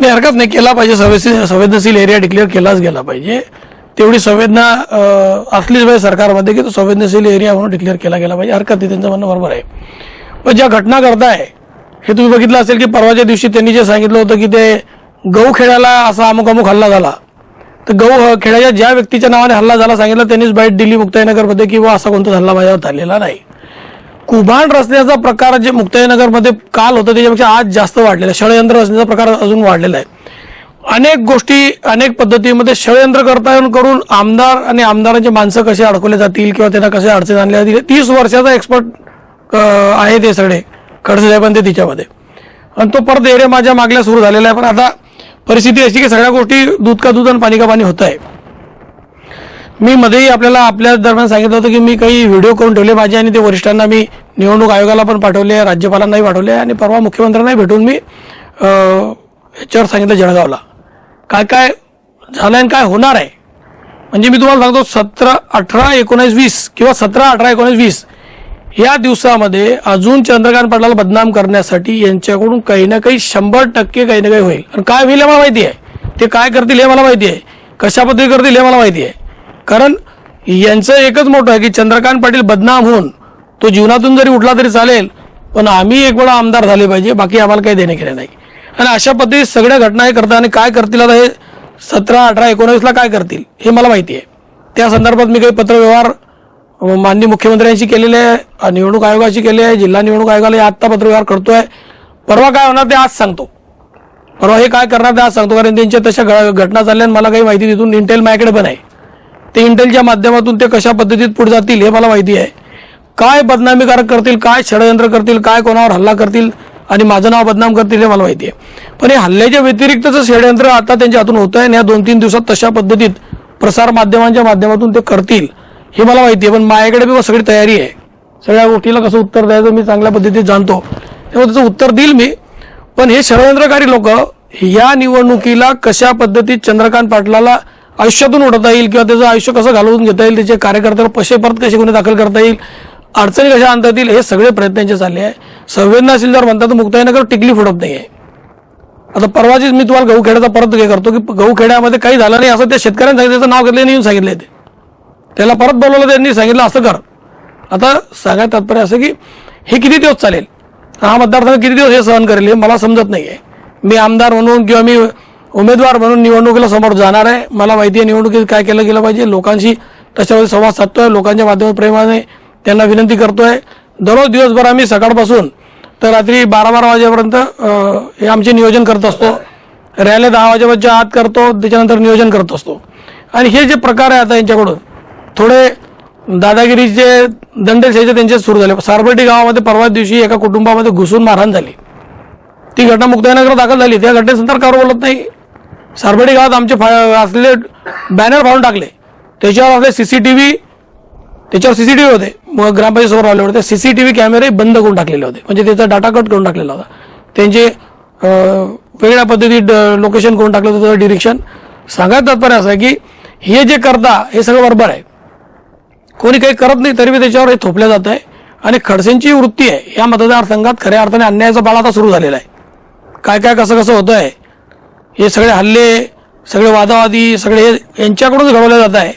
नाही हरकत नाही. केला पाहिजे. संवेदनशील संवेदनशील एरिया डिक्लेअर केलाच गेला पाहिजे. तेवढी संवेदना असलीच पाहिजे सरकारमध्ये की तो संवेदनशील एरिया म्हणून डिक्लेअर केला गेला पाहिजे. हरकत नाही. त्यांचं म्हणणं बरोबर आहे. पण ज्या घटना करताय हे तुम्ही बघितलं असेल की परवाच्या दिवशी त्यांनी जे सांगितलं होतं की ते गहू खेळायला असा अमुक अमुक हल्ला झाला. तर गहू खेड्याच्या ज्या व्यक्तीच्या नावाने हल्ला झाला सांगितलं त्यांनीच बाईट दिली मुक्ताईनगरमध्ये किंवा असा कोणताच हल्ला माझ्यावर झालेला नाही. कुभांड रचण्याचा प्रकार जे मुक्ताईनगरमध्ये काल होतं त्याच्यापेक्षा आज जास्त वाढलेला आहे. षडयंत्र रचण्याचा प्रकार अजून वाढलेला आहे. अनेक गोष्टी अनेक पद्धतीमध्ये षडयंत्र करता करून आमदार आणि आमदारांचे माणसं कसे अडकवले जातील किंवा त्यांना कसे अडचण आणल्या जातील तीस वर्षाचा एक्सपर्ट आहे ते सगळे. खडसे साहेबांचे तिच्यामध्ये. आणि तो परत एरिया माझ्या मागल्या सुरू झालेला आहे. पण आता परिस्थिती अशी की सगळ्या गोष्टी दूध का दूध आणि पाणी का पाणी होत आहे मी मध्येही आपल्याला आपल्या दरम्यान सांगितलं होतं की मी काही व्हिडिओ करून ठेवले माझे आणि ते वरिष्ठांना मी निवडणूक आयोगाला पण पाठवले राज्यपालांनाही पाठवले आणि परवा मुख्यमंत्र्यांनाही भेटून मी याच्यावर सांगितलं जळगावला. काय काय झालं आणि काय होणार आहे? म्हणजे मी तुम्हाला सांगतो सतरा अठरा एकोणीस वीस किंवा सतरा अठरा एकोणीस वीस या दिवसामध्ये अजून चंद्रकांत पाटलाला बदनाम करण्यासाठी यांच्याकडून काही ना काही शंभर टक्के काही ना काही होईल. आणि काय होईल हे मला माहिती आहे. ते काय करतील हे मला माहिती आहे. कशा पद्धती करतील हे मला माहिती आहे. कारण यांचं एकच मोठं आहे की चंद्रकांत पाटील बदनाम होऊन तो जीवनातून जरी उठला तरी चालेल पण आम्ही एक वेळा आमदार झाले पाहिजे बाकी आम्हाला काही देणे घेणे नाही. आणि अशा पद्धतीत सगळ्या घटना हे करतात आणि काय करतील आता हे सतरा अठरा एकोणावीसला काय करतील हे मला माहिती आहे. त्या संदर्भात मी काही पत्रव्यवहार माननीय मुख्यमंत्र्यांशी केलेले आहे निवडणूक आयोगाशी केले आहे जिल्हा निवडणूक आयोगाला हे आत्ता पत्रव्यवहार करतोय. परवा काय होणार ते आज सांगतो. परवा हे काय करणार ते आज सांगतो कारण त्यांच्या तशा घटना चालल्या आणि मला काही माहिती तिथून इंटेल माझ्याकडे पण आहे. ते इंटेलच्या माध्यमातून ते कशा पद्धतीत पुढे जातील हे मला माहिती आहे. काय बदनामीकारक करतील काय षडयंत्र करतील काय कोणावर हल्ला करतील आणि माझं नाव बदनाम करतील हे मला माहिती आहे. पण हे हल्ल्याच्या व्यतिरिक्तचं षडयंत्र आता त्यांच्या हातून होतं आहे आणि या दोन तीन दिवसात तशा पद्धतीत प्रसार माध्यमांच्या माध्यमातून ते करतील. हे मला माहिती आहे पण माझ्याकडे बी सगळी तयारी आहे. सगळ्या गोष्टीला कसं उत्तर द्यायचं मी चांगल्या पद्धतीत जाणतो. त्यामुळे त्याचं उत्तर देईल मी. पण हे षडयंत्रकारी लोक या निवडणुकीला कशा पद्धतीत चंद्रकांत पाटलाला आयुष्यातून उडवता येईल किंवा त्याचं आयुष्य कसं घालवून घेता येईल त्याचे कार्यकर्त्याला कसे परत कसे गुन्हे दाखल करता येईल अडचणी कशा आणता येतील हे सगळे प्रयत्नांचे चालले आहे. संवेदनाशील जर म्हणतात मुक्ताईनगर टिकली फुटत नाही आहे आता परवाचीच मी तुम्हाला गहू खेड्याचा परत हे करतो की गहू खेड्यामध्ये काही झालं नाही असं त्या शेतकऱ्यांनी सांगितलं त्याचं नाव घेतलं आणि येऊन सांगितलं ते. त्याला परत बोलवलं त्यांनी सांगितलं असं कर. आता सांगायचं तात्पर्य असं की हे किती दिवस चालेल? हा मतदारसंघ किती दिवस हे सहन करेल हे मला समजत नाही आहे मी आमदार म्हणून किंवा मी उमेदवार म्हणून निवडणुकीला समोर जाणार आहे. मला माहिती आहे निवडणुकीत काय केलं गेलं पाहिजे. लोकांशी तशामध्ये संवाद साधतोय. लोकांच्या माध्यमात प्रेमाने त्यांना विनंती करतोय. दररोज दिवसभर आम्ही सकाळपासून तर रात्री बारा बारा वाजेपर्यंत हे आमचे नियोजन करत असतो. रॅली दहा वाजेच्या आत करतो. त्याच्यानंतर नियोजन करत असतो. आणि हे जे प्रकार आहे आता यांच्याकडून थोडे दादागिरीचे दंडेशाहीचे त्यांचे सुरू झाले. सारबर्डी गावामध्ये परवा दिवशी एका कुटुंबामध्ये घुसून मारहाण झाली. ती घटना मुक्ताईनगर दाखल झाली. त्या घटनेनंतर कार बोलत नाही. सारबर्डी गावात आमचे फा असलेले बॅनर फाडून टाकले. त्याच्यावर असले सीसीटीव्ही त्याच्यावर सीसीटीव्ही होते. मग ग्रामपंचायत समोर आले होते. सीसीटीव्ही कॅमेरे बंद करून टाकलेले होते. म्हणजे त्याचा डाटा कट करून टाकलेला होता. त्यांचे वेगळ्या पद्धतीत लोकेशन करून टाकलं होतं डिरेक्शन सांगायचं तात्पर्य असं आहे की हे जे करता हे सगळं बरोबर आहे. कोणी काही करत नाही तरी त्याच्यावर हे थोपलं जात आहे आणि खडसेंची वृत्ती आहे या मतदारसंघात खऱ्या अर्थाने अन्यायाचा बाळ आता सुरू झालेला आहे. काय काय कसं कसं होतं आहे हे सगळे हल्ले सगळे वादावादी सगळे हे यांच्याकडूनच घडवले जात आहे.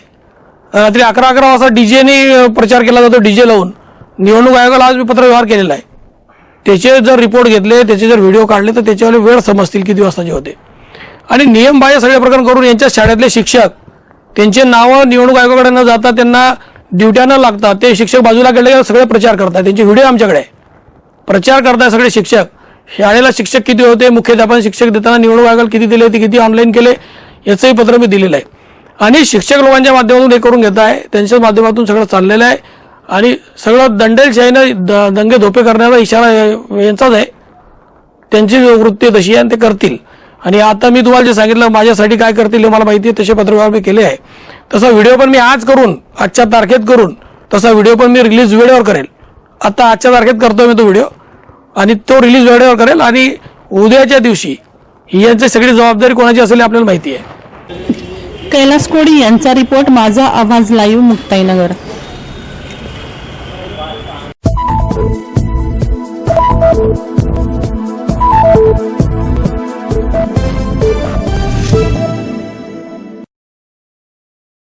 रात्री अकरा अकरा वाजता डीजेने प्रचार केला जातो डीजे लावून. निवडणूक आयोगाला आज मी पत्रव्यवहार केलेला आहे. त्याचे जर रिपोर्ट घेतले त्याचे जर व्हिडिओ काढले तर त्याच्यावर वेळ समजतील किती वाजताचे होते. आणि नियमबाह्य सगळे प्रकरण करून यांच्या शाळेतले शिक्षक त्यांचे नावं निवडणूक आयोगाकडे न जाता त्यांना ड्युट्या न लागतात. ते शिक्षक बाजूला गेले सगळे प्रचार करतात. त्यांचे व्हिडिओ आमच्याकडे. प्रचार करताय सगळे शिक्षक. शाळेला शिक्षक किती होते? मुख्याध्यापन शिक्षक देताना निवडणूक आयोगाला किती दिले ते किती ऑनलाईन केले? याचंही पत्र मी दिलेलं आहे. आणि शिक्षक लोकांच्या माध्यमातून हे करून घेत आहे त्यांच्या माध्यमातून सगळं चाललेलं आहे. आणि सगळं दंडेलशाहीनं द दंगे धोपे करण्याचा इशारा यांचाच आहे. त्यांची वृत्ती तशी आहे आणि ते करतील. आणि आता मी तुम्हाला जे सांगितलं माझ्यासाठी काय करतील हे मला माहिती आहे. तसे पत्रव्यवहार मी केले आहे. तसा व्हिडिओ पण मी आज करून आजच्या तारखेत करून तसा व्हिडिओ पण मी रिलीज वेळेवर करेल. आता आजच्या तारखेत करतो मी तो व्हिडिओ. आणि तो रिलीज वेळेवर करेल आणि उद्याच्या दिवशी ही यांची सगळी जबाबदारी कोणाची असेल आपल्याला माहिती आहे. कैलास कोडी यांचा रिपोर्ट माझा आवाज लाईव्ह मुक्ताईनगर. Thank